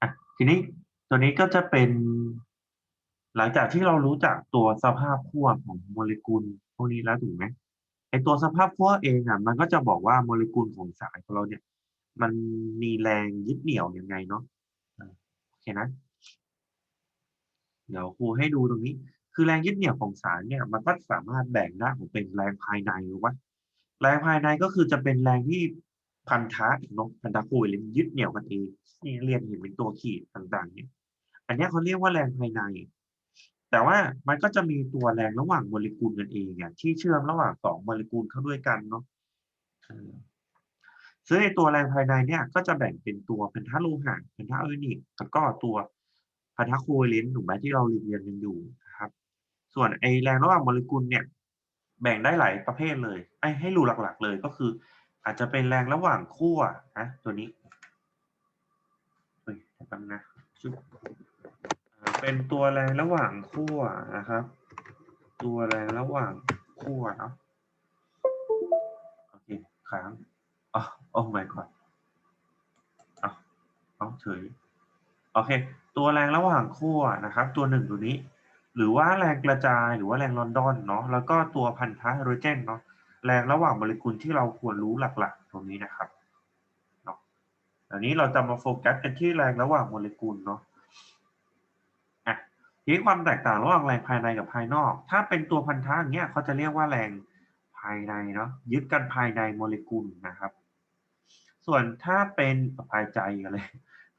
อะทีนี้ตัวนี้ก็จะเป็นหลังจากที่เรารู้จักตัวสภาพขั้วของโมเลกุลพวกนี้แล้วถูกไหมไอตัวสภาพขั้วเองอะ มันก็จะบอกว่าโมเลกุลของสารของเราเนี่ย มันมีแรงยึดเหนี่ยวยังไงเนาะโอเคนะเดี๋ยวครูให้ดูตรงนี้ คือแรงยึดเหนี่ยวของสารเนี่ย มันก็สามารถแบ่งได้ออกเป็นแรงภายในหรือว่า แรงภายในก็คือจะเป็นแรงที่ พันธะเนาะพันธะคูหรือยึดเหนี่ยวกันเองนี่เรียนเห็นเป็นตัวขีดต่างๆ เนี่ย อันนี้เขาเรียกว่าแรงภายใน แต่ว่ามันก็จะมีตัวแรงระหว่างโมเลกุลกันเองอะที่เชื่อมระหว่างสองโมเลกุลเข้าด้วยกันเนาะซึ่งไอตัวแรงภายในเนี่ย ก็จะแบ่งเป็นตัวพันธะโลหะพันธะออร์แกนิกแล้วก็ตัวพันธะโคเวเลนถูกไหมที่เราเรียนกันอยู่นะครับ ส่วนไอแรงระหว่างโมเลกุลเนี่ย แบ่งได้หลายประเภทเลยไอให้รู้หลัก ๆ เลยก็คือ อาจจะเป็นแรงระหว่างขั้วนะตัวนี้เฮ้ยแป๊บนะชุบอ่าเป็นตัวแรงระหว่างขั้วนะครับ ตัวแรงระหว่างขั้วเนาะโอเคค้างอ๋อโอ้ my god เอาเอาเฉยโอเค ตัวแรงระหว่างขั้วนะครับ ตัวหนึ่งตัวนี้ หรือว่าแรงกระจายหรือว่าแรงลอนดอนเนาะแล้วก็ตัวพันธะไฮโดรเจนเนาะ แรงระหว่างโมเลกุลที่เราควรรู้หลักๆ ตรงนี้นะครับเนาะอันนี้เราจะมาโฟกัสกันที่แรงระหว่างโมเลกุลเนาะอะทีนี้ความแตกต่างระหว่างแรงภายในกับภายนอก ถ้าเป็นตัวพันธะอย่างเงี้ยเขาจะเรียกว่าแรงภายในเนาะยึดกันภายในโมเลกุลนะครับ ส่วนถ้าเป็นภายใจกันเลย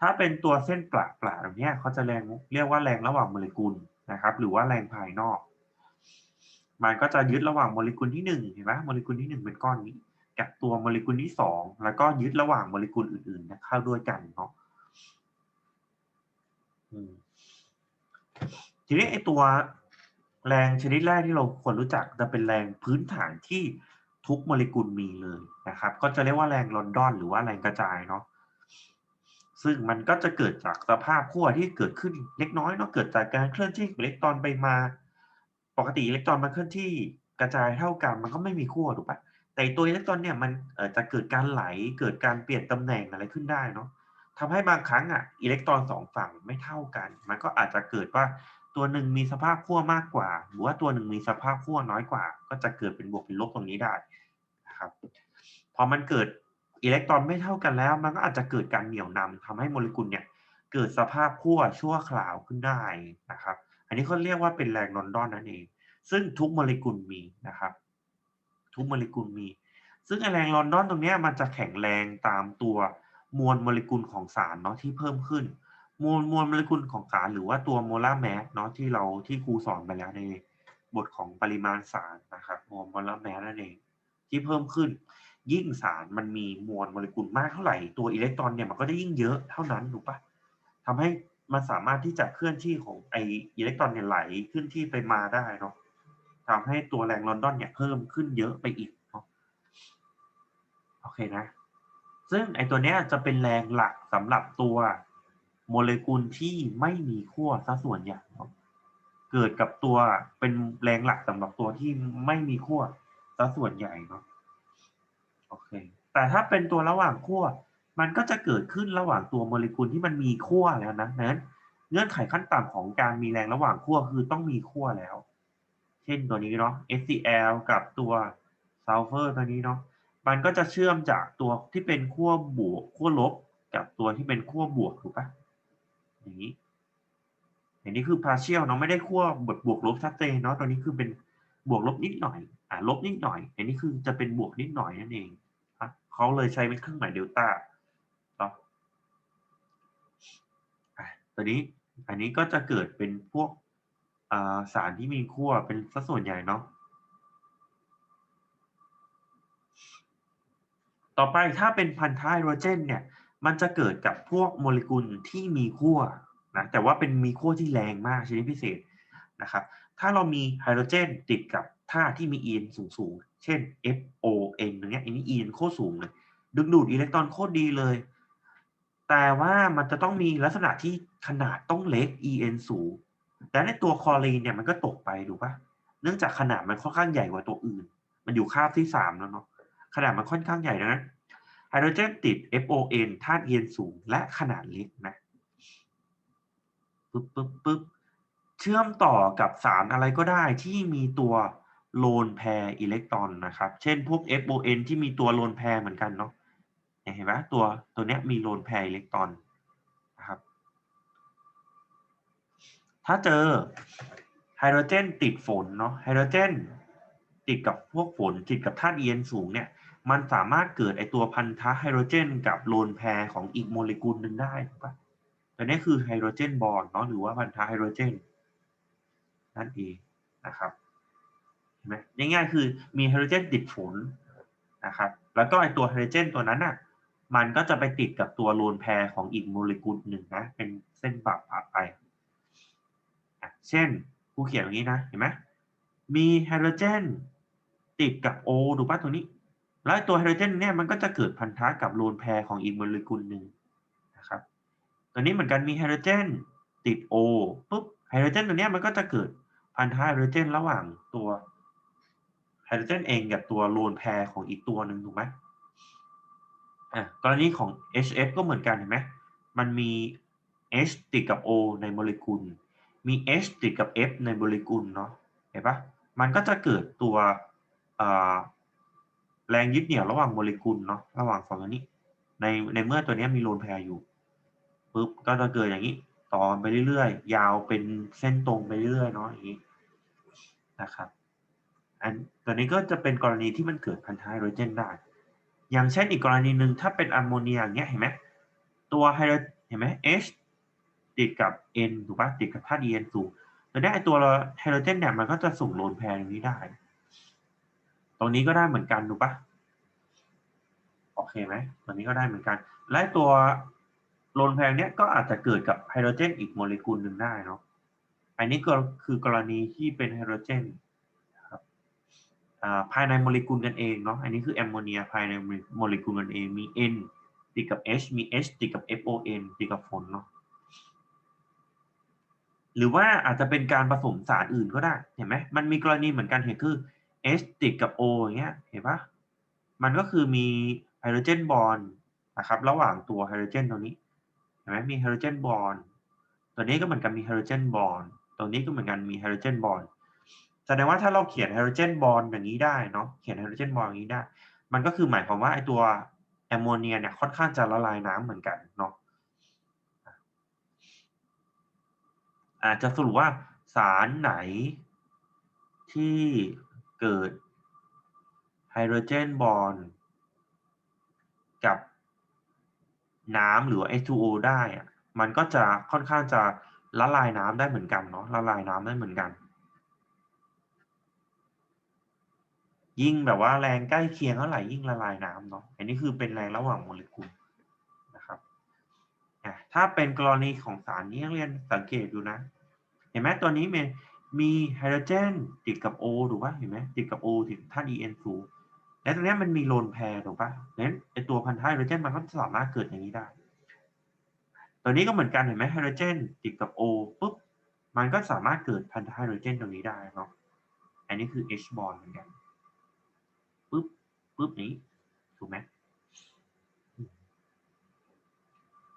ถ้าเป็นตัวเส้นประประแบบเนี้ยเขาจะแรงเรียกว่าแรงระหว่างโมเลกุลนะครับ หรือว่าแรงภายนอก มันก็จะยึดระหว่างโมเลกุลที่หนึ่งเห็นไหมโมเลกุลที่หนึ่งเป็นก้อนนี้กับตัวโมเลกุลที่สองแล้วก็ยึดระหว่างโมเลกุลอื่นๆนะเข้าด้วยกันเนาะทีนี้ไอตัวแรงชนิดแรกที่เราควรรู้จักจะเป็นแรงพื้นฐานที่ทุกโมเลกุลมีเลยนะครับ ก็จะเรียกว่าแรงลอนดอน หรือว่าแรงกระจายเนาะซึ่งมันก็จะเกิดจากสภาพขั้วที่เกิดขึ้นเล็กน้อยเนาะเกิดจากการเคลื่อนที่ของอิเล็กตรอนไปมา ปกติอิเล็กตรอนมันเคลื่อนที่กระจายเท่ากัน มันก็ไม่มีขั้วถูกปะแต่ตัวอิเล็กตรอนเนี่ยมันจะเกิดการไหลเกิดการเปลี่ยนตำแหน่งอะไรขึ้นได้เนาะทำให้บางครั้งอะอิเล็กตรอนสองฝั่งไม่เท่ากัน มันก็อาจจะเกิดว่าตัวหนึ่งมีสภาพขั้วมากกว่า หรือว่าตัวหนึ่งมีสภาพขั้วน้อยกว่า ก็จะเกิดเป็นบวกเป็นลบตรงนี้ได้นะครับพอมันเกิดอิเล็กตรอนไม่เท่ากันแล้ว มันก็อาจจะเกิดการเหนี่ยวนำทำให้โมเลกุลเนี่ยเกิดสภาพขั้วชั่วคราวขึ้นได้นะครับ อันนี้เขาเรียกว่าเป็นแรงลอนดอนนั่นเอง ซึ่งทุกโมเลกุลมีนะครับ ทุกโมเลกุลมี ซึ่งแรงลอนดอนตรงนี้มันจะแข็งแรงตามตัวมวลโมเลกุลของสารเนาะที่เพิ่มขึ้น มวลมวลโมเลกุลของสารหรือว่าตัวโมลาร์แมสเนาะที่เราที่ครูสอนไปแล้วในบทของปริมาณสารนะครับมวลโมลาร์แมสนั่นเองที่เพิ่มขึ้น ยิ่งสารมันมีมวลโมเลกุลมากเท่าไหร่ตัวอิเล็กตรอนเนี่ยมันก็จะยิ่งเยอะเท่านั้นถูกปะทำให้ มันสามารถที่จะเคลื่อนที่ของไออิเล็กตรอนเนี่ยไหลขึ้นที่ไปมาได้เนาะทำให้ตัวแรงลอนดอนเนี่ยเพิ่มขึ้นเยอะไปอีกเนาะโอเคนะ ซึ่งไอตัวเนี้ยจะเป็นแรงหลักสำหรับตัวโมเลกุลที่ไม่มีขั้วซะส่วนใหญ่เนาะเกิดกับตัวเป็นแรงหลักสำหรับตัวที่ไม่มีขั้วซะส่วนใหญ่เนาะโอเคแต่ถ้าเป็นตัวระหว่างขั้ว มันก็จะเกิดขึ้นระหว่างตัวโมเลกุลที่มันมีขั้วแล้วนะนั้นเงื่อนไขขั้นต่ำของการมีแรงระหว่างขั้วคือต้องมีขั้วแล้ว เช่นตัวนี้เนาะ HCl กับตัวซัลเฟอร์ตัวนี้เนาะมันก็จะเชื่อมจากตัวที่เป็นขั้วบวกขั้วลบกับตัวที่เป็นขั้วบวกถูกปะอย่างนี้อย่างนี้คือ partial เนาะไม่ได้ขั้วบวกบวกลบชัดเจนเนาะตัวนี้คือเป็นบวกลบนิดหน่อยอ่าลบนิดหน่อยอันนี้คือจะเป็นบวกนิดหน่อยนั่นเองครับเขาเลยใช้เป็นเครื่องหมายเดลต้าเนาะอะ ตัวนี้อันนี้ก็จะเกิดเป็นพวกาสารที่มีขั้วเป็นสัดส่วนใหญ่เนาะต่อไปถ้าเป็นพันธะไฮโดรเจนเนี่ยมันจะเกิดกับพวกโมเลกุลที่มีขั้วนะแต่ว่าเป็นมีขั้วที่แรงมากชนิดพิเศษนะครับ ถ้าเรามีไฮโดรเจนติดกับธาตุที่มี EN สูงสูงๆเช่น FON อย่างเงี้ยอันนี้ EN โคตรสูงเลยดึงดูดอิเล็กตรอนโคตรดีเลย แต่ว่ามันจะต้องมีลักษณะที่ขนาดต้องเล็ก EN สูงแต่ในตัวคลอรีนเนี่ยมันก็ตกไปถูกปะเนื่องจากขนาดมันค่อนข้างใหญ่กว่าตัวอื่น มันอยู่คาบที่สามแล้วเนาะขนาดมันค่อนข้างใหญ่ดังนั้นไฮไฮโดรเจนติด FON ธาตุเย็นสูง และขนาดเล็กนะปึ๊บปึ๊บปึ๊บเชื่อมต่อกับสารอะไรก็ได้ที่มีตัวโลนแพรอิเล็กตรอนนะครับ เช่นพวก FON ที่มีตัวโลนแพรเหมือนกันเนาะ เห็นไหมตัวตัวเนี้ยมีโลนแพรอิเล็กตรอนนะครับ ถ้าเจอไฮโดรเจนติดฝนเนาะไฮโดรเจนติดกับพวกฝนติดกับธาตุเย็นสูงเนี่ยมันสามารถเกิดไอตัวพันธะไฮโดรเจน กับโลนแพรของอีกโมเลกุลหนึ่งได้ถูกปะตัวนี้คือไฮโดรเจนบอนด์เนาะหรือว่าพันธะไฮโดรเจนนั่นเองนะครับเห็นไหมง่ายๆคือมีไฮโดรเจนติดฝนนะครับ แล้วก็ไอตัวไฮโดรเจนตัวนั้นอะ มันก็จะไปติดกับตัวโลนแพรของอีกโมเลกุลหนึ่งนะ เป็นเส้นปะปะไป เช่นกูเขียนอย่างนี้นะ เห็นไหมมีไฮโดรเจนติดกับโอดูป่ะตัวนี้ แล้วตัวไฮโดรเจนเนี่ยมันก็จะเกิดพันธะกับโลนแพรของอีกโมเลกุลหนึ่งนะครับ ตัวนี้เหมือนกันมีไฮโดรเจนติด O ปุ๊บไฮโดรเจนตัวเนี้ยมันก็จะเกิดพันธะไฮโดรเจนระหว่างตัวไฮโดรเจนเองกับตัวโลนแพรของอีกตัวหนึ่งถูกไหม อะกรณีของ HF ก็เหมือนกันเห็นไหมมันมี H ติดกับ O ในโมเลกุล มี H ติดกับ F ในโมเลกุลเนาะเห็นปะมันก็จะเกิดตัวแรงยึดเหนี่ยวระหว่างโมเลกุลเนาะระหว่างสองตัวนี้ ในในเมื่อตัวนี้มีโลนแพรอยู่ปุ๊บก็จะเกิดอย่างนี้ ต่อไปเรื่อยๆ ยาวเป็นเส้นตรงไปเรื่อยๆเนาะอย่างนี้นะครับอันตัวนี้ก็จะเป็นกรณีที่มันเกิดพันธะไฮโดรเจนได้ อย่างเช่นอีกกรณีหนึ่งถ้าเป็นอะโมเนียอย่างเงี้ยเห็นไหมตัวไฮโดรเห็นไหม H ติดกับ N ถูกปะติดกับธาตุ N สูงตัวนี้ไอตัวไฮโดรเจนเนี่ยมันก็จะส่งโลนแพรตรงนี้ได้ ตรงนี้ก็ได้เหมือนกันถูกปะโอเคไหมตัวนี้ก็ได้เหมือนกัน และตัวโลนแพงเนี้ยก็อาจจะเกิดกับไฮโดรเจนอีกโมเลกุลหนึ่งได้เนาะอันนี้ก็คือกรณีที่เป็นไฮโดรเจน ภายในโมเลกุลกันเองเนาะอันนี้คือแอมโมเนียภายในโมเลกุลกันเองมี N ติดกับ H มี H ติดกับ FON ติดกับฝนเนาะหรือว่าอาจจะเป็นการผสมสารอื่นก็ได้เห็นไหมมันมีกรณีเหมือนกันเห็นคือ H ติดกับ O อย่างเงี้ยเห็นปะมันก็คือมีไฮโดรเจนบอนด์นะครับระหว่างตัวไฮโดรเจนตรงนี้เห็นไหมมีไฮโดรเจนบอนด์ตัวนี้ก็เหมือนกันมีไฮโดรเจนบอนด์ตรงนี้ก็เหมือนกันมีไฮโดรเจนบอนด์ แสดงว่าถ้าเราเขียนไฮโดรเจนบอนด์อย่างนี้ได้เนาะเขียนไฮโดรเจนบอนด์อย่างนี้ได้ มันก็คือหมายความว่าไอตัวแอมโมเนียเนี่ยค่อนข้างจะละลายน้ำเหมือนกันเนาะอาจจะสรุปว่าสารไหนที่เกิดไฮโดรเจนบอนด์กับน้ำหรือ H2O ได้ มันก็จะค่อนข้างจะละลายน้ำได้เหมือนกันเนาะละลายน้ำได้เหมือนกัน ยิ่งแบบว่าแรงใกล้เคียงเท่าไหร่ยิ่งละลายน้ำเนาะอันนี้คือเป็นแรงระหว่างโมเลกุลนะครับถ้าเป็นกรณีของสารนี้เรียนสังเกตดูนะ เห็นไหมตัวนี้มีมีไฮโดรเจนติดกับ O ถูกป่ะเห็นไหมติดกับ O ติดธาตุ En สูงและตรงนี้มันมีโลนแพรถูกปะนั้นไอตัวพันธะไฮโดรเจนมันก็สามารถเกิดอย่างนี้ได้ ตัวนี้ก็เหมือนกันเห็นไหมไฮโดรเจนติดกับ O ปุ๊บมันก็สามารถเกิดพันธะไฮโดรเจนตรงนี้ได้เนาะอันนี้คือ H bond เหมือนกัน ปุ๊บนี้ถูกไหม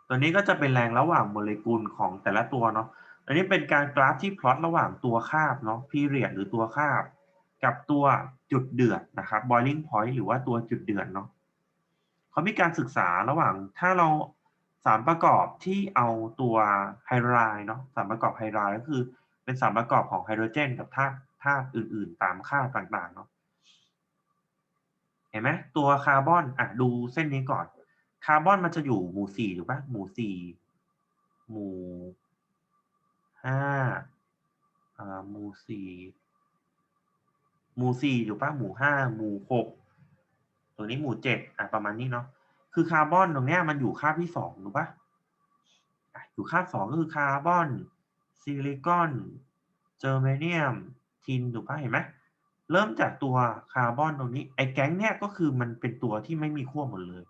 ตัวนี้ก็จะเป็นแรงระหว่างโมเลกุลของแต่ละตัวเนาะอันนี้เป็นการกราฟที่พลอตระหว่างตัวคาบเนาะพีเรียดหรือตัวคาบ กับตัวจุดเดือดนะครับ boiling point หรือว่าตัวจุดเดือดเนาะเขามีการศึกษาระหว่างถ้าเราสารประกอบที่เอาตัวไฮไดรด์เนาะสารประกอบไฮไดรด์ก็คือเป็นสารประกอบของไฮโดรเจนกับธาตุธาตุอื่น ๆ ตามค่าต่างๆเนาะ เห็นไหมตัวคาร์บอนอะดูเส้นนี้ก่อน คาร์บอนมันจะอยู่หมู่สี่ถูกปะหมู่สี่หมู่ห้าอ่าหมู่สี่หมู่สี่อยู่ปะหมู่ห้าหมู่หกตัวนี้หมู่เจ็ดอะประมาณนี้เนาะคือคาร์บอนตรงเนี้ยมันอยู่คาบที่สองถูกปะอยู่คาบสองก็คือคาร์บอนซิลิคอนเจอร์เมเนียมทินถูกปะเห็นไหม เริ่มจากตัวคาร์บอนตรงนี้ไอ้แก๊งเนี้ยก็คือมันเป็นตัวที่ไม่มีขั้วหมดเลย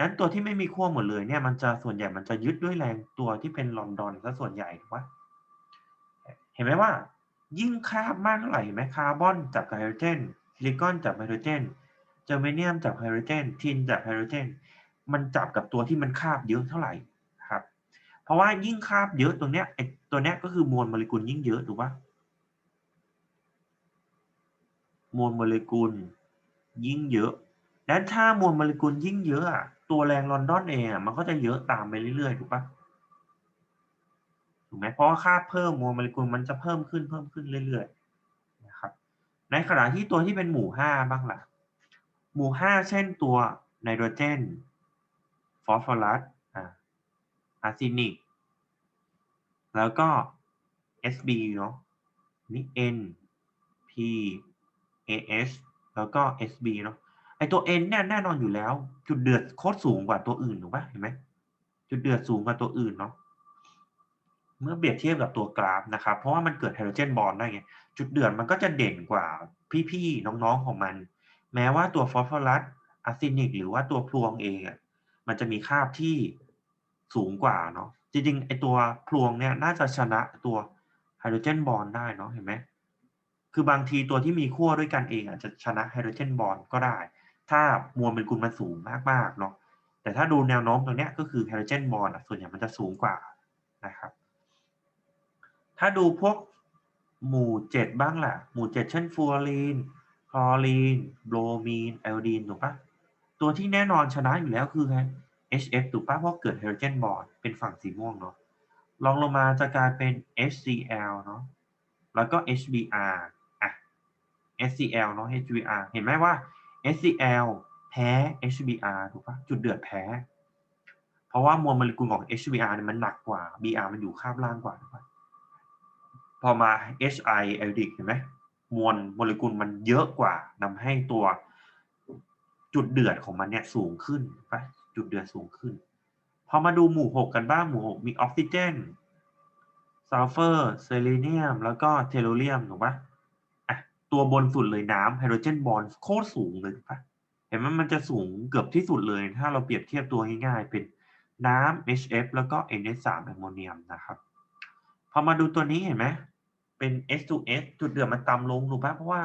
นั้นตัวที่ไม่มีขั้วหมดเลยเนี่ยมันจะส่วนใหญ่มันจะยึดด้วยแรงตัวที่เป็นลอนดอนซะส่วนใหญ่ถูกป่ะเห็นไหมว่า ยิ่งคาบมากเท่าไหร่เห็นไหมคาร์บอนจับไฮโดรเจนซิลิคอนจับไฮโดรเจนเจอร์เมเนียมจับไฮโดรเจนทินจับไฮโดรเจนมันจับกับตัวที่มันคาบเยอะเท่าไหร่ครับ เพราะว่ายิ่งคาบเยอะตัวเนี้ยไอตัวเนี้ยก็คือมวลโมเลกุลยิ่งเยอะถูกปะ มวลโมเลกุล ยิ่งเยอะดังนั้นถ้ามวลโมเลกุลยิ่งเยอะอะตัวแรงลอนดอนเองอะมันก็จะเยอะตามไปเรื่อยๆถูกปะถูกไหมเพราะว่าค่าเพิ่มมวลโมเลกุลมันจะเพิ่มขึ้นเพิ่มขึ้นเรื่อยๆนะครับในขณะที่ตัวที่เป็นหมู่ห้าบ้างล่ะ หมู่ห้าเช่นตัวไนโตรเจนฟอสฟอรัสอาอาร์ซินิก แล้วก็ Sb เนาะนี่ N P AS แล้วก็ Sb เนาะไอตัว N เนี่ยแน่นอนอยู่แล้ว จุดเดือดโคตรสูงกว่าตัวอื่นถูกปะเห็นไหมจุดเดือดสูงกว่าตัวอื่นเนาะเมื่อเปรียบเทียบกับตัวกราฟนะครับ เพราะว่ามันเกิดไฮโดรเจนบอนด์ได้ไง จุดเดือดมันก็จะเด่นกว่าพี่ๆน้องๆของมัน แม้ว่าตัวฟอสฟอรัสอาร์ซินิก หรือว่าตัวพลวงเองอะมันจะมีค่าบที่สูงกว่าเนาะจริงๆไอตัวพลวงเนี่ยน่าจะชนะตัวไฮโดรเจนบอนด์ได้เนาะเห็นไหม คือบางทีตัวที่มีขั้วด้วยกันเองอาจจะชนะไฮโดรเจนบอนก็ได้ ถ้ามวลเป็นกุลมันสูงมากๆเนาะแต่ถ้าดูแนวโน้มตรงนี้ก็คือไฮโดรเจนบอนส่วนใหญ่มันจะสูงกว่านะครับ ถ้าดูพวกหมู่เจ็ดบ้างล่ะ หมู่เจ็ดเช่นฟูออรีนคลอรีนโบรมีนไอโอดีนถูกปะตัวที่แน่นอนชนะอยู่แล้วคือ HF ถูกปะเพราะเกิดไฮโดรเจนบอนเป็นฝั่งสีม่วงเนาะลองลงมาจะกลายเป็น HCl เนาะแล้วก็ HBr อะ HCl เนาะ HBr เห็นไหมว่า HCl แพ้ HBr ถูกปะจุดเดือดแพ้ เพราะว่ามวลโมเลกุลของ HBr เนี่ยมันหนักกว่า Br มันอยู่คาบล่างกว่าถูกปะพอมา HI ไอดิกเห็นไหมมวลโมเลกุลมันเยอะกว่านำให้ตัวจุดเดือดของมันเนี่ยสูงขึ้นปะจุดเดือดสูงขึ้น พอมาดูหมู่หกกันบ้างหมู่หกมีออกซิเจนซัลเฟอร์เซเลเนียม แล้วก็เทโลเรียมถูกปะ ตัวบนสุดเลยน้ำไฮโดรเจนบอลโคตรสูงเลยถูกปะเห็นไหมมันจะสูงเกือบที่สุดเลย ถ้าเราเปรียบเทียบตัวง่ายๆ เป็นน้ำ HF แล้วก็ NH3 แอมโมเนียมนะครับ พอมาดูตัวนี้เห็นไหมเป็น S2S จุดเดือดมันต่ำลงถูกปะเพราะว่า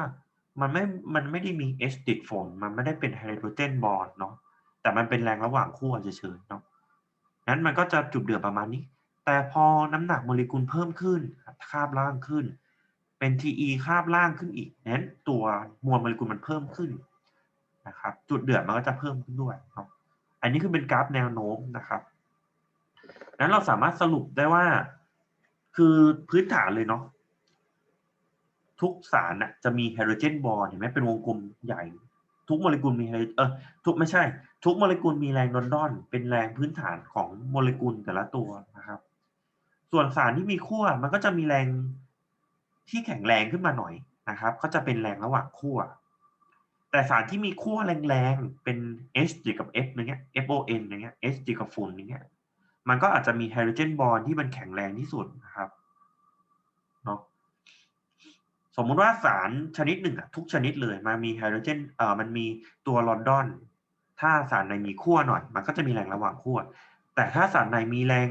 มันไม่ มันไม่ได้มี H ติดฝน มันไม่ได้เป็นไฮโดรเจนบอลเนาะ แต่มันเป็นแรงระหว่างขั้วเฉยๆเนาะ นั้นมันก็จะจุดเดือดประมาณนี้ แต่พอน้ำหนักโมเลกุลเพิ่มขึ้นคาบล่างขึ้น เป็น TE คาบล่างขึ้นอีกนั้นตัวมวลโมเลกุลมันเพิ่มขึ้นนะครับ จุดเดือดมันก็จะเพิ่มขึ้นด้วยเนาะอันนี้คือเป็นกราฟแนวโน้มนะครับนั้นเราสามารถสรุปได้ว่า คือพื้นฐานเลยเนาะทุกสารน่ะจะมีไฮโดรเจนบอลเห็นไหมเป็นวงกลมใหญ่ ทุกโมเลกุลมีไฮเออทุกไม่ใช่ ทุกโมเลกุลมีแรงลอนดอน เป็นแรงพื้นฐานของโมเลกุลแต่ละตัวนะครับ ส่วนสารที่มีขั้วมันก็จะมีแรง ที่แข็งแรงขึ้นมาหน่อยนะครับ ก็จะเป็นแรงระหว่างขั้วแต่สารที่มีขั้วแรงๆ เป็น H เกับ F อย่างเงี้ย FON อย่างเงี้ย H กับฝุ่นอย่างเงี้ย มันก็อาจจะมีไฮโดรเจนบอลที่มันแข็งแรงที่สุดนะครับเนาะสมมุติว่าสารชนิดหนึ่งอะทุกชนิดเลยมันมีไฮโดรเจนเอ่อมันมีตัวลอนดอน ถ้าสารในมีขั้วหน่อย มันก็จะมีแรงระหว่างขั้วแต่ถ้าสารในมีแรง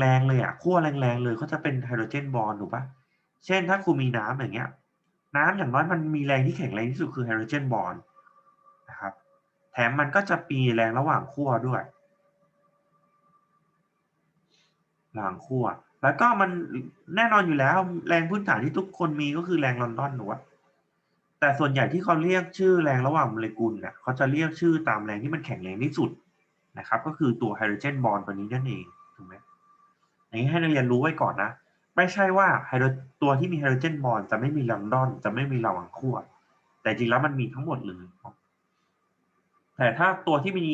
แรงๆเลยอะขั้วแรงๆเลยก็จะเป็นไฮโดรเจนบอลถูกปะ เช่นถ้าคุณมีน้ำอย่างเงี้ย น้ำอย่างน้อยมันมีแรงที่แข็งแรงที่สุดคือไฮโดรเจนบอลนะครับ แถมมันก็จะมีแรงระหว่างขั้วด้วยระหว่างขั้วแล้วก็มันแน่นอนอยู่แล้ว แรงพื้นฐานที่ทุกคนมีก็คือแรงลอนดอนถูกปะแต่ส่วนใหญ่ที่เขาเรียกชื่อแรงระหว่างโมเลกุลเนี่ยเขาจะเรียกชื่อตามแรงที่มันแข็งแรงที่สุดนะครับ ก็คือตัวไฮโดรเจนบอลตัวนี้นั่นเองถูกไหมอันนี้ให้นักเรียนรู้ไว้ก่อนนะ ไม่ใช่ว่าไฮโดรตัวที่มีไฮโดรเจนบอลจะไม่มีลอนดอน จะไม่มีระหว่างขั้วแต่จริงแล้วมันมีทั้งหมดเลยแต่ถ้าตัวที่มี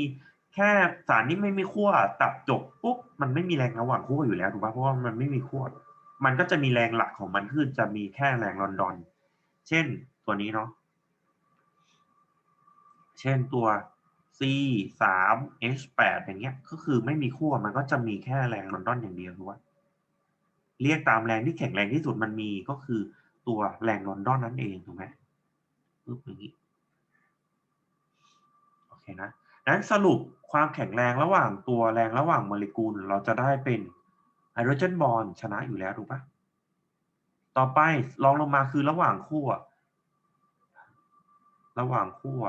แค่สารที่ไม่มีขั้วตัดจบปุ๊บมันไม่มีแรงระหว่างขั้วอยู่แล้วถูกปะเพราะว่ามันไม่มีขั้วมันก็จะมีแรงหลักของมันคือจะมีแค่แรงลอนดอน เช่นตัวนี้เนาะเช่นตัว C สาม H แปดอย่างเงี้ย ก็คือไม่มีขั้วมันก็จะมีแค่แรงลอนดอนอย่างเดียวถูกปะ เรียกตามแรงที่แข็งแรงที่สุดมันมีก็คือตัวแรงลอนดอนนั่นเองถูกไหมปึ๊บอย่างนี้โอเคนะนั้นสรุปความแข็งแรงระหว่างตัวแรงระหว่างโมเลกุลเราจะได้เป็นไฮโดรเจนบอลชนะอยู่แล้วถูกปะต่อไปลองลงมาคือระหว่างขั้วระหว่างขั้ว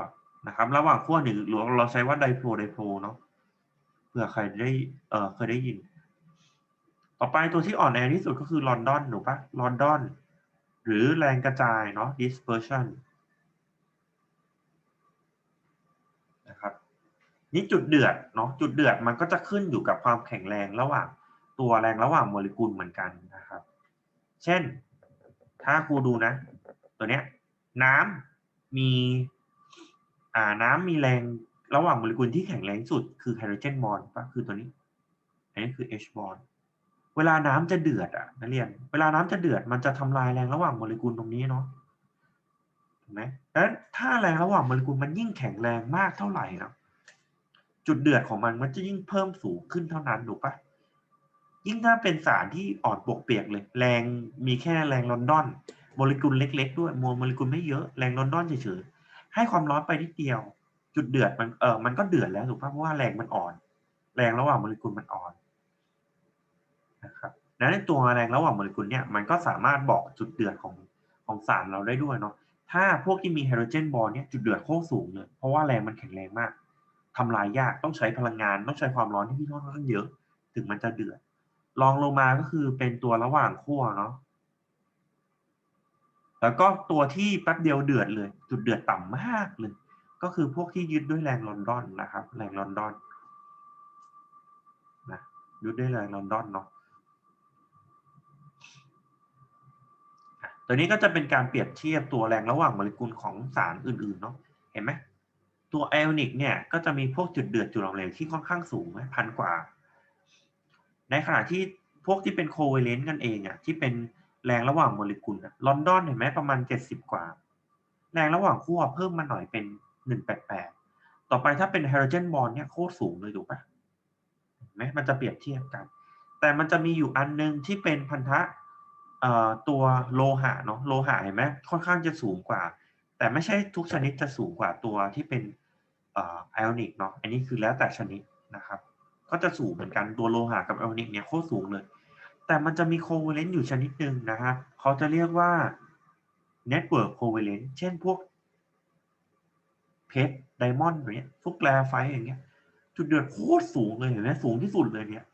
นะครับ ระหว่างขั้วหนึ่งหรือเราใช้ว่าไดโพไดโพเนาะเผื่อใครได้เออเคยได้ยิน ต่อไปตัวที่อ่อนแอที่สุดก็คือลอนดอนหนูปะลอนดอนหรือแรงกระจายเนาะ dispersion นะครับนี่จุดเดือดเนาะจุดเดือดมันก็จะขึ้นอยู่กับความแข็งแรงระหว่างตัวแรงระหว่างโมเลกุลเหมือนกันนะครับ เช่น ถ้าครูดูนะ ตัวเนี้ยน้ำมีอ่าน้ำมีแรงระหว่างโมเลกุลที่แข็งแรงสุดคือไฮโดรเจนบอลปะคือตัวนี้ อันนี้คือ H บอล วลาน้ำจะเดือดอะนักเรียน เวลาน้ำจะเดือดมันจะทำลายแรงระหว่างโมเลกุลตรงนี้เนาะถูกไหมดังนั้นถ้าแรงระหว่างโมเลกุลมันยิ่งแข็งแรงมากเท่าไหร่นะจุดเดือดของมันมันจะยิ่งเพิ่มสูงขึ้นเท่านั้นถูกปะยิ่งถ้าเป็นสารที่อ่อนปวกเปียกเลย แรงมีแค่แรงลอนดอนโมเลกุลเล็ก ๆ ด้วยมวลโมเลกุลไม่เยอะแรงลอนดอนเฉยๆให้ความร้อนไปนิดเดียว จุดเดือดมันเออมันก็เดือดแล้วถูกปะเพราะว่าแรงมันอ่อน แรงระหว่างโมเลกุลมันอ่อน นะครับดังนั้นตัวแรงระหว่างโมเลกุลเนี่ยมันก็สามารถบอกจุดเดือดของของสารเราได้ด้วยเนาะถ้าพวกที่มีไฮโดรเจนบอลเนี่ยจุดเดือดโคตรสูงเลยเพราะว่าแรงมันแข็งแรงมากทำลายยากต้องใช้พลังงานต้องใช้ความร้อนที่ค่อนข้างเยอะ ถึงมันจะเดือดลองลงมาก็คือเป็นตัวระหว่างขั้วเนาะแล้วก็ตัวที่แป๊บเดียวเดือดเลย จุดเดือดต่ำมากเลย ก็คือพวกที่ยึดด้วยแรงลอนดอนนะครับ แรงลอนดอนนะยึดด้วยแรงลอนดอนเนาะอะ ตัวนี้ก็จะเป็นการเปรียบเทียบตัวแรงระหว่างโมเลกุลของสารอื่นๆเนาะเห็นไหมตัวไอออนิกเนี่ยก็จะมีพวกจุดเดือดจุดหลอมเหลวที่ค่อนข้างสูงไหมพันกว่า ในขณะที่พวกที่เป็นโคเวเลนต์กันเองอะที่เป็นแรงระหว่างโมเลกุลอะลอนดอนเห็นไหมประมาณเจ็ดสิบกว่า แรงระหว่างขั้วเพิ่มมาหน่อยเป็นหนึ่งแปดแปดต่อไปถ้าเป็นไฮโดรเจนบอลเนี่ยโคตรสูงเลยถูกปะเห็นไหมมันจะเปรียบเทียบกัน แต่มันจะมีอยู่อันนึงที่เป็นพันธะ ตัวโลหะเนาะโลหะเห็นไหมค่อนข้างจะสูงกว่า แต่ไม่ใช่ทุกชนิดจะสูงกว่าตัวที่เป็นไอออนิกเนาะอันนี้คือแล้วแต่ชนิดนะครับ ก็จะสูงเหมือนกันตัวโลหะกับไอออนิกเนี่ยโคตรสูงเลย แต่มันจะมีโคเวเลนต์อยู่ชนิดหนึ่งนะครับเขาจะเรียกว่า Network Covalent เช่นพวกเพชรไดมอนด์อย่างเงี้ยพวกแกลไฟต์อย่างเงี้ย จุดเดือดโคตรสูงเลยเห็นไหมสูงที่สุดเลยเนี่ย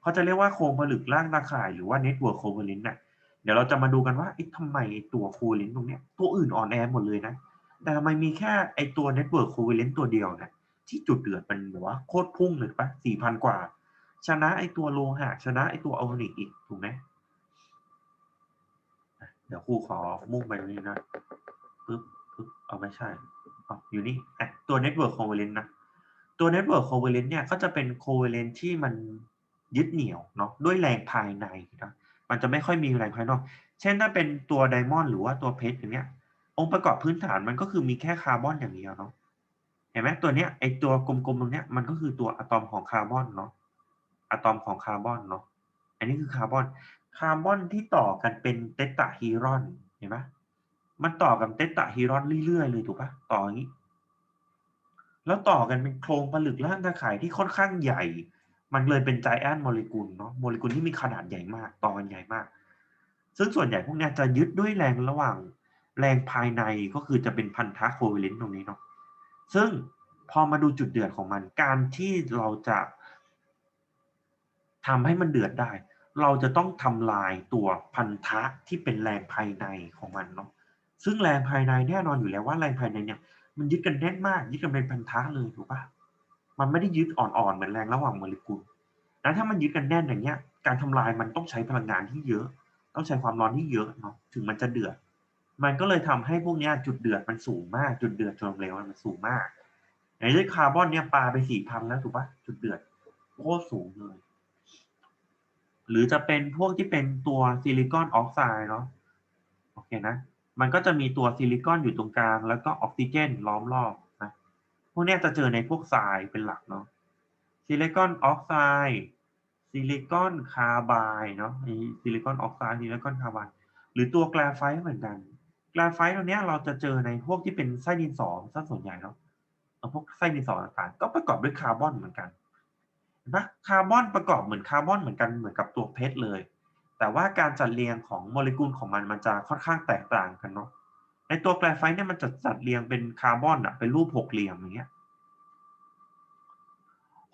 เขาจะเรียกว่าโครงผลึกร่างตาข่ายหรือว่า Network Covalent น่ะเดี๋ยวเราจะมาดูกันว่าไอ้ทำไมตัวโคเวเลนตรงเนี้ยตัวอื่นอ่อนแอหมดเลยนะแต่ทำไมมีแค่ไอ้ตัว Network Covalent ตัวเดียวนะที่จุดเดือดมันแบบว่าโคตรพุ่งเลยปะสี่พันกว่า ชนะไอ้ตัวโลหะชนะไอ้ตัวอัลคานิกอีกถูกไหมเดี๋ยวครูขอมุ่งไปตรงนี้นะปึ๊บปึ๊บเอาไม่ใช่เอาอยู่นี่อะตัว Network Covalent นะ ตัว Network Covalent เนี่ยก็จะเป็น Covalent ที่มัน ยึดเหนี่ยวเนาะด้วยแรงภายในนะมันจะไม่ค่อยมีแรงภายนอก เช่นถ้าเป็นตัวไดมอนด์หรือว่าตัวเพชรอย่างเงี้ย องค์ประกอบพื้นฐานมันก็คือมีแค่คาร์บอนอย่างเดียวเนาะเห็นไหมตัวเนี้ยไอตัวกลมๆตรงเนี้ยมันก็คือตัวอะตอมของคาร์บอนเนาะอะตอมของคาร์บอนเนาะอันนี้คือคาร์บอนคาร์บอนที่ต่อกันเป็นเตตาฮีรอนเห็นไหมมันต่อกันเตตาฮีรอนเรื่อยๆเลยถูกปะต่ออย่างนี้ แล้วต่อกันเป็นโครงผลึกร่างตะข่ายที่ค่อนข้างใหญ่ มันเลยเป็นไจแอนโมเลกุลเนาะโมเลกุลที่มีขนาดใหญ่มากตอนใหญ่มาก ซึ่งส่วนใหญ่พวกนี้จะยึดด้วยแรงระหว่างแรงภายในก็คือจะเป็นพันธะโคเวเลนต์ตรงนี้เนาะซึ่งพอมาดูจุดเดือดของมัน การที่เราจะทำให้มันเดือดได้ เราจะต้องทำลายตัวพันธะที่เป็นแรงภายในของมันเนาะซึ่งแรงภายในแน่นอนอยู่แล้วว่าแรงภายในเนี่ยมันยึดกันแน่นมาก ยึดกันเป็นพันธะเลยถูกปะ มันไม่ได้ยึดอ่อนๆเหมือนแรงระหว่างโมเลกุลแล้วถ้ามันยึดกันแน่นอย่างเงี้ย การทำลายมันต้องใช้พลังงานที่เยอะ ต้องใช้ความร้อนที่เยอะเนาะถึงมันจะเดือด มันก็เลยทำให้พวกเนี้ยจุดเดือดมันสูงมาก จุดเดือดจนเร็วมันสูงมากอย่างเช่นคาร์บอนเนี่ยปาไปสี่พันแล้วถูกปะจุดเดือดโคตรสูงเลย หรือจะเป็นพวกที่เป็นตัวซิลิคอนออกไซด์เนาะโอเคนะ มันก็จะมีตัวซิลิคอนอยู่ตรงกลาง แล้วก็ออกซิเจนล้อมรอบ พวกนี้จะเจอในพวกทรายเป็นหลักเนาะซิลิคอนออกไซด์ซิลิคอนคาร์บายเนาะมีซิลิคอนออกไซด์ซิลิคอนคาร์บายหรือตัวแกลไฟต์เหมือนกันแกลไฟต์ตัวเนี้ยเราจะเจอในพวกที่เป็นไส้ดินสอซะส่วนใหญ่เนาะพวกไส้ดินสอต่างๆก็ประกอบด้วยคาร์บอนเหมือนกันเห็นปะคาร์บอนประกอบเหมือนคาร์บอนเหมือนกันเหมือนกับตัวเพชรเลย แต่ว่าการจัดเรียงของโมเลกุลของมันมันจะค่อนข้างแตกต่างกันเนาะ ในตัวแกรไฟต์เนี่ยมันจะจัดเรียงเป็นคาร์บอนอะเป็นรูปหกเหลี่ยมอย่างเงี้ย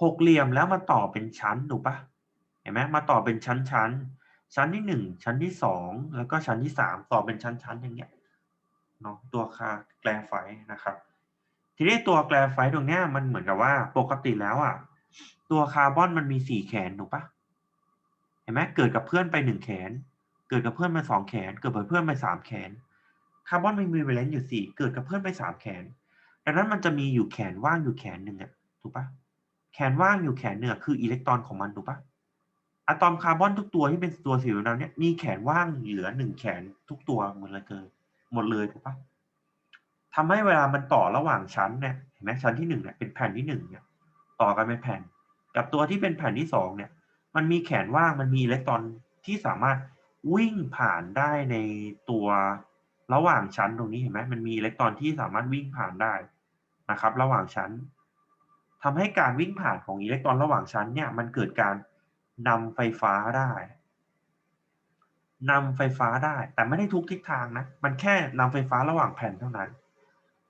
หกเหลี่ยมแล้วมาต่อเป็นชั้นถูกปะเห็นไหมมาต่อเป็นชั้นชั้นชั้นที่หนึ่งชั้นที่สองแล้วก็ชั้นที่สามต่อเป็นชั้นชั้นอย่างเงี้ยเนาะตัวคาแกรไฟต์นะครับ ทีนี้ตัวแกรไฟต์ตรงเนี้ยมันเหมือนกับว่าปกติแล้วอะตัวคาร์บอนมันมีสี่แขนถูกปะเห็นไหมเกิดกับเพื่อนไปหนึ่งแขน เกิดกับเพื่อนไปสองแขน เกิดกับเพื่อนไปสามแขน คาร์บอนมันมีเวเลนซ์อยู่สี่เกิดกับเพื่อนไปสามแขน ดังนั้นมันจะมีอยู่แขนว่างอยู่แขนหนึ่งอะถูกปะแขนว่างอยู่แขนหนึ่งอคืออิเล็กตรอนของมันถูกปะอะตอมคาร์บอนทุกตัวที่เป็นตัวสีดำเนี่ยมีแขนว่างเหลือหนึ่งแขนทุกตัวหมดเลยเกินหมดเลยถูกปะทำให้เวลามันต่อระหว่างชั้นเนี่ยเห็นไหมชั้นที่หนึ่งเนี่ยเป็นแผ่นที่หนึ่งเนี่ยต่อกันเป็นแผ่น กับตัวที่เป็นแผ่นที่สองเนี่ย มันมีแขนว่างมันมีอิเล็กตรอนที่สามารถวิ่งผ่านได้ในตัว ระหว่างชั้นตรงนี้เห็นไหมมันมีอิเล็กตรอนที่สามารถวิ่งผ่านได้นะครับ ระหว่างชั้นทำให้การวิ่งผ่านของอิเล็กตรอนระหว่างชั้นเนี่ยมันเกิดการนำไฟฟ้าได้นำไฟฟ้าได้ แต่ไม่ได้ทุกทิศทางนะ มันแค่นำไฟฟ้าระหว่างแผ่นเท่านั้น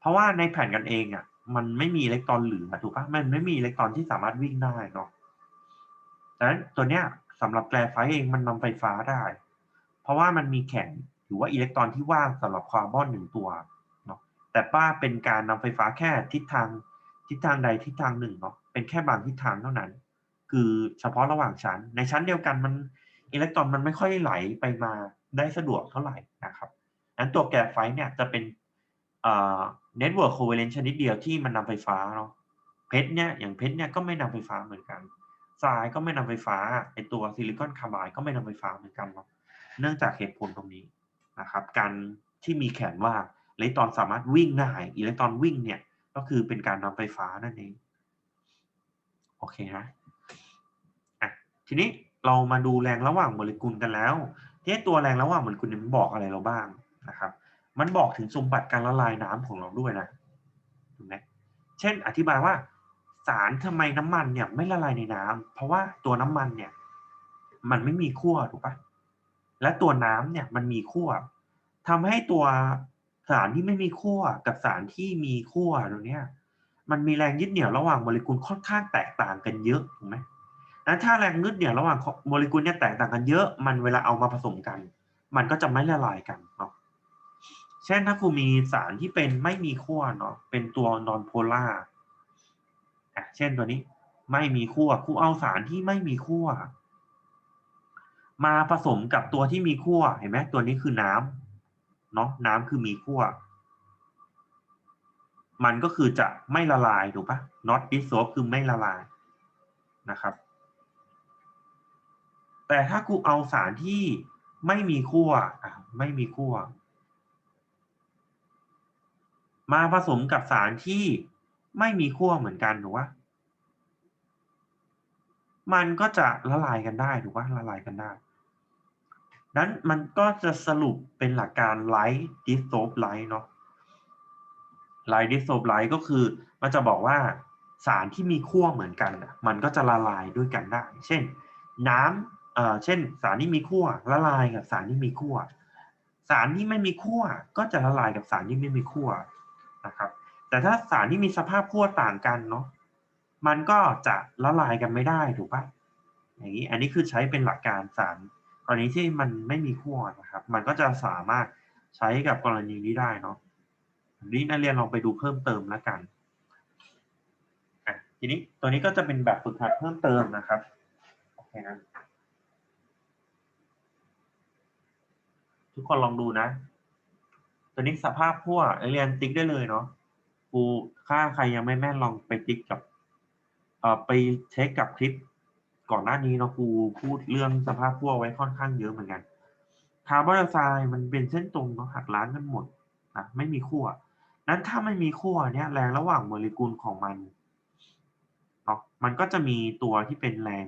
เพราะว่าในแผ่นกันเองอะ มันไม่มีอิเล็กตรอนเหลือถูกปะมันไม่มีอิเล็กตรอนที่สามารถวิ่งได้เนาะดังนั้นตัวเนี้ยสำหรับแกลไฟเองมันนำไฟฟ้าได้ เพราะว่ามันมีแข็ง หรือว่าอิเล็กตรอนที่ว่างสำหรับคาร์บอนหนึ่งตัวเนาะแต่ป้าเป็นการนำไฟฟ้าแค่ทิศทางทิศทางใดทิศทางหนึ่งเนาะเป็นแค่บางทิศทางเท่านั้น คือเฉพาะระหว่างชั้น ในชั้นเดียวกันมันอิเล็กตรอนมันไม่ค่อยไหลไปมาได้สะดวกเท่าไหร่นะครับนั้นตัวแกรไฟเนี่ยจะเป็นเน็ตเวิร์กโคเวเลนชนิดเดียวที่มันนำไฟฟ้าเนาะเพชรเนี่ยอย่างเพชรเนี่ยก็ไม่นำไฟฟ้าเหมือนกันทรายก็ไม่นำไฟฟ้าไอตัวซิลิคอนคาร์บายก็ไม่นำไฟฟ้าเหมือนกันเนาะเนื่องจากเหตุผลตรงนี้ นะครับการที่มีแขนว่างอิเล็กตรอนสามารถวิ่งได้อิเล็กตรอนวิ่งเนี่ยก็คือเป็นการนำไฟฟ้านั่นเองโอเคนะอะทีนี้เรามาดูแรงระหว่างโมเลกุลกันแล้วที่ตัวแรงระหว่างโมเลกุลมันบอกอะไรเราบ้างนะครับ มันบอกถึงสมบัติการละลายน้ำของเราด้วยนะถูกไหมเช่นอธิบายว่าสารทำไมน้ำมันเนี่ยไม่ละลายในน้ำเพราะว่าตัวน้ำมันเนี่ยมันไม่มีขั้วถูกปะ และตัวน้ำเนี่ยมันมีขั้วทำให้ตัวสารที่ไม่มีขั้วกับสารที่มีขั้วตรงเนี้ยมันมีแรงยึดเหนี่ยวระหว่างโมเลกุลค่อนข้างแตกต่างกันเยอะถูกไหมนั้นถ้าแรงยึดเหนี่ยวระหว่างโมเลกุลเนี่ยแตกต่างกันเยอะ มันเวลาเอามาผสมกัน มันก็จะไม่ละลายกันเนาะ เช่นถ้าครูมีสารที่เป็นไม่มีขั้วเนาะ เป็นตัวนอนโพล่าอะเช่นตัวนี้ไม่มีขั้วครูเอาสารที่ไม่มีขั้ว มาผสมกับตัวที่มีขั้วเห็นไหมตัวนี้คือน้ำเนาะน้ำคือมีขั้วมันก็คือจะไม่ละลายถูกปะ not dissolve คือไม่ละลายนะครับ แต่ถ้ากูเอาสารที่ไม่มีขั้วอะไม่มีขั้วมาผสมกับสารที่ไม่มีขั้วเหมือนกันถูกปะมันก็จะละลายกันได้ถูกปะละลายกันได้ นั้นมันก็จะสรุปเป็นหลักการ light dissolve light เนาะไลท์ดิสโซบไลท์ก็คือมันจะบอกว่าสารที่มีขั้วเหมือนกันมันก็จะละลายด้วยกันได้ เช่น น้ำเอ่อเช่น สารที่มีขั้วละลายกับสารที่มีขั้วสารที่ไม่มีขั้วก็จะละลายกับสารที่ไม่มีขั้วนะครับ แต่ถ้าสารที่มีสภาพขั้วต่างกันเนาะมันก็จะละลายกันไม่ได้ถูกปะอย่างนี้อันนี้คือใช้เป็นหลักการสาร กรณีที่มันไม่มีขั้วนะครับ มันก็จะสามารถใช้กับกรณีนี้ได้เนาะนี้นักเรียนลองไปดูเพิ่มเติมแล้วกันอะทีนี้ตัวนี้ก็จะเป็นแบบฝึกหัดเพิ่มเติมนะครับโอเคนะทุกคนลองดูนะ ตัวนี้สภาพพวกเรียนติ๊กได้เลยเนาะครูค่าใครยังไม่แม่นลองไปติ๊กกับเอ่อไปเช็คกับคลิป ก่อนหน้านี้เนาะครูพูดเรื่องสภาพพวกไว้ค่อนข้างเยอะเหมือนกันคาร์บอนไดออกไซด์มันเป็นเส้นตรงเนาะหักล้างกันหมดนะไม่มีขั้วนั้นถ้าไม่มีขั้วเนี่ยแรงระหว่างโมเลกุลของมันเนาะมันก็จะมีตัวที่เป็นแรง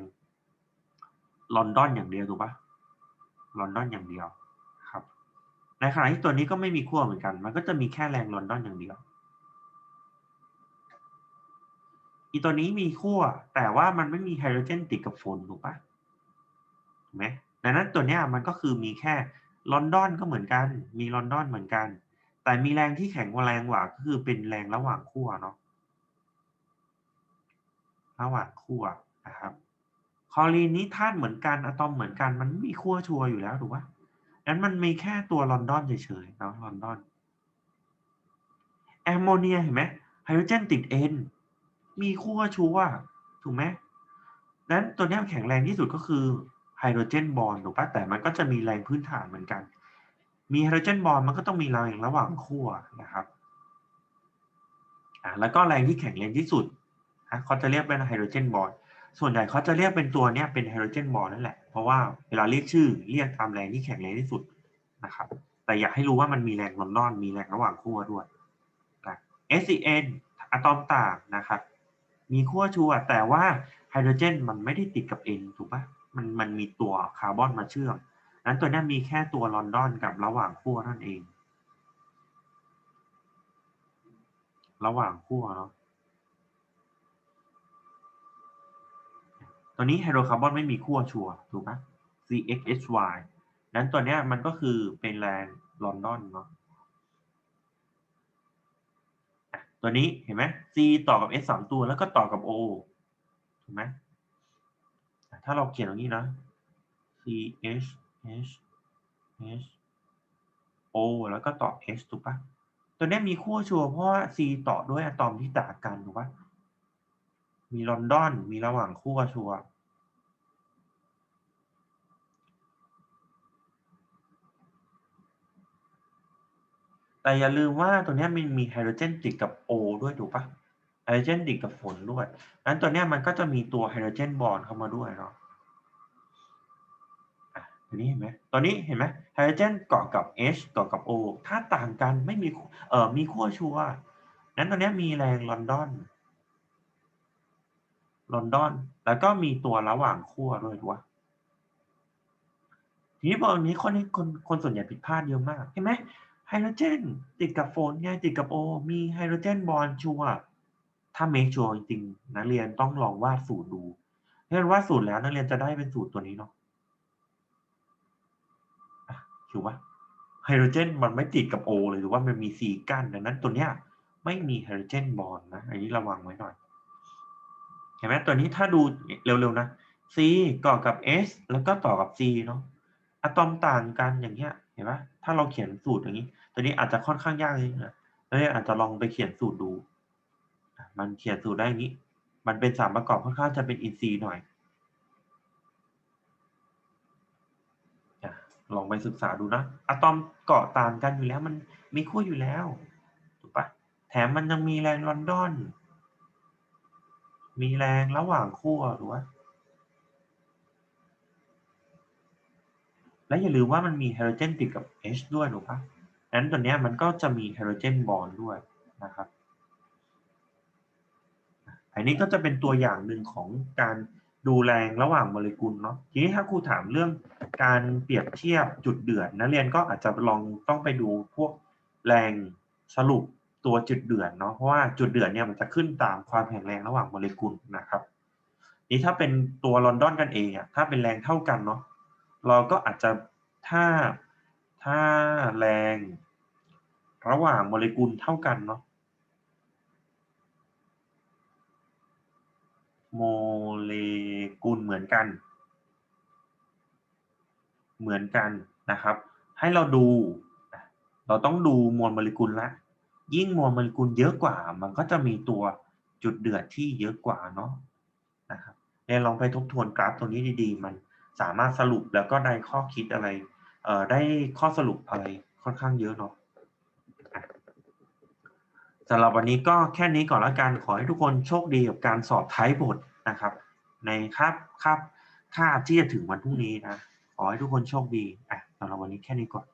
ลอนดอนอย่างเดียวถูกปะลอนดอนอย่างเดียวครับ ในขณะที่ตัวนี้ก็ไม่มีขั้วเหมือนกัน มันก็จะมีแค่แรงลอนดอนอย่างเดียว อีตัวนี้มีขั้วแต่ว่ามันไม่มีไฮโดรเจนติดกับโฟนถูกปะถูกไหมดังนั้นตัวเนี้ยมันก็คือมีแค่ลอนดอนก็เหมือนกัน มีลอนดอนเหมือนกัน แต่มีแรงที่แข็งกว่าแรงกว่าก็คือเป็นแรงระหว่างขั้วเนาะระหว่างขั้วนะครับคอรีนนี้ธาตุเหมือนกันอะตอมเหมือนกัน มันไม่มีขั้วชัวอยู่แล้วถูกปะนั้นมันมีแค่ตัวลอนดอนเฉยๆเนาะลอนดอนแอมโมเนียเห็นไหมไฮโดรเจนติดเอ็น มีขั้วชัวร์ถูกไหมนั้นตัวนี้แข็งแรงที่สุดก็คือไฮโดรเจนบอลถูกปะแต่มันก็จะมีแรงพื้นฐานเหมือนกัน มีไฮโดรเจนบอลมันก็ต้องมีแรงระหว่างขั้วนะครับอ่าแล้วก็แรงที่แข็งแรงที่สุดนะเขาจะเรียกเป็นไฮโดรเจนบอลส่วนใหญ่เขาจะเรียกเป็นตัวเนี้ยเป็นไฮโดรเจนบอลนั่นแหละ เพราะว่าเวลาเรียกชื่อเรียกตามแรงที่แข็งแรงที่สุดนะครับ แต่อยากให้รู้ว่ามันมีแรงลอนดอนมีแรงระหว่างขั้วด้วยนะ SCN อะตอมต่างนะครับ มีขั้วชัวแต่ว่าไฮโดรเจนมันไม่ได้ติดกับ N ถูกปะมันมันมีตัวคาร์บอนมาเชื่อมนั้นตัวนี้มีแค่ตัวลอนดอนกับระหว่างขั้วนั่นเอง ระหว่างขั้วเนาะตัวนี้ไฮโดรคาร์บอนไม่มีขั้วชัวถูกไหม CXHY นั้นตัวนี้มันก็คือเป็นแรงลอนดอนเนาะอะ ตัวนี้เห็นไหม C ต่อกับ S สามตัวแล้วก็ต่อกับ O ถูกไหมถ้าเราเขียนอย่างนี้นะ C H H H O แล้วก็ต่อ H ถูกปะตัวนี้มีขั้วชัวร์เพราะว่า C ต่อด้วยอะตอมที่ต่างกันถูกปะมีลอนดอนมีระหว่างขั้วชัวร์ แต่อย่าลืมว่าตัวนี้มันมีไฮโดรเจนติดกับ O ด้วยถูกปะไฮโดรเจนติดกับฝนด้วยนั้นตัวนี้มันก็จะมีตัวไฮโดรเจนบอลเข้ามาด้วยเนาะอะตัวนี้เห็นไหมตัวนี้เห็นไหมไฮโดรเจนเกาะกับ H เกาะกับ O ถ้าต่างกันไม่มีเอ่อมีขั้วชัวนั้นตัวนี้มีแรงลอนดอนลอนดอน แล้วก็มีตัวระหว่างขั้วด้วยถูกปะทีนี้บอกนี้คนนี้คนคนส่วนใหญ่ผิดพลาดเยอะมากเห็นไหม ไฮโดรเจนติดกับโฟนไงติดกับโอ มีไฮโดรเจนบอลชัวถ้าเมคชัวจริงๆนักเรียนต้องลองวาดสูตรดูถ้าเรียนวาดสูตรแล้วนักเรียนจะได้เป็นสูตรตัวนี้เนาะอะถูกปะไฮโดรเจนมันไม่ติดกับโอเลยหรือว่ามันมีซีกั้นดังนั้นตัวเนี้ยไม่มีไฮโดรเจนบอลนะอันนี้ระวังไว้หน่อยเห็นไหมตัวนี้ถ้าดูเร็วๆนะ C ก่อกับ S แล้วก็ต่อกับ C เนาะ อะตอมต่างกันอย่างเงี้ยเห็นไหมถ้าเราเขียนสูตรอย่างนี้ ตัวนี้อาจจะค่อนข้างยากเลยนะแล้วอาจจะลองไปเขียนสูตรดู มันเขียนสูตรได้อย่างนี้ มันเป็นสามประกอบค่อนข้างจะเป็นอินทรีย์หน่อยลองไปศึกษาดูนะอะตอมเกาะต่างกันอยู่แล้วมันมีขั้วอยู่แล้วถูกปะแถมมันยังมีแรงลอนดอน มีแรงระหว่างขั้วหรือว่า และอย่าลืมว่ามันมีไฮโดรเจนติดกับ H ด้วยถูกปะนั้นตัวเนี้ยมันก็จะมีไฮโดรเจนบอลด้วยนะครับ อันนี้ก็จะเป็นตัวอย่างหนึ่งของการดูแรงระหว่างโมเลกุลเนาะ ทีนี้ถ้าครูถามเรื่องการเปรียบเทียบจุดเดือดนักเรียนก็อาจจะลองต้องไปดูพวกแรงสรุปตัวจุดเดือดเนาะ เพราะว่าจุดเดือดเนี่ยมันจะขึ้นตามความแข็งแรงระหว่างโมเลกุลนะครับ นี่ถ้าเป็นตัวลอนดอนกันเองอะถ้าเป็นแรงเท่ากันเนาะ เราก็อาจจะถ้าถ้าแรง ระหว่างโมเลกุลเท่ากันเนาะโมเลกุลเหมือนกัน เหมือนกันนะครับ ให้เราดู เราต้องดูมวลโมเลกุลละ ยิ่งมวลโมเลกุลเยอะกว่า มันก็จะมีตัวจุดเดือดที่เยอะกว่าเนาะนะครับเรียลองไปทบทวนกราฟตัวนี้ดีๆ มัน สามารถสรุปแล้วก็ได้ข้อคิดอะไร เอ่อได้ข้อสรุปอะไรค่อนข้างเยอะเนาะสำหรับวันนี้ก็แค่นี้ก่อนละกันขอให้ทุกคนโชคดีกับการสอบท้ายบทนะครับ ในคาบคาบคาบที่จะถึงวันพรุ่งนี้นะขอให้ทุกคนโชคดีอะสำหรับวันนี้แค่นี้ก่อน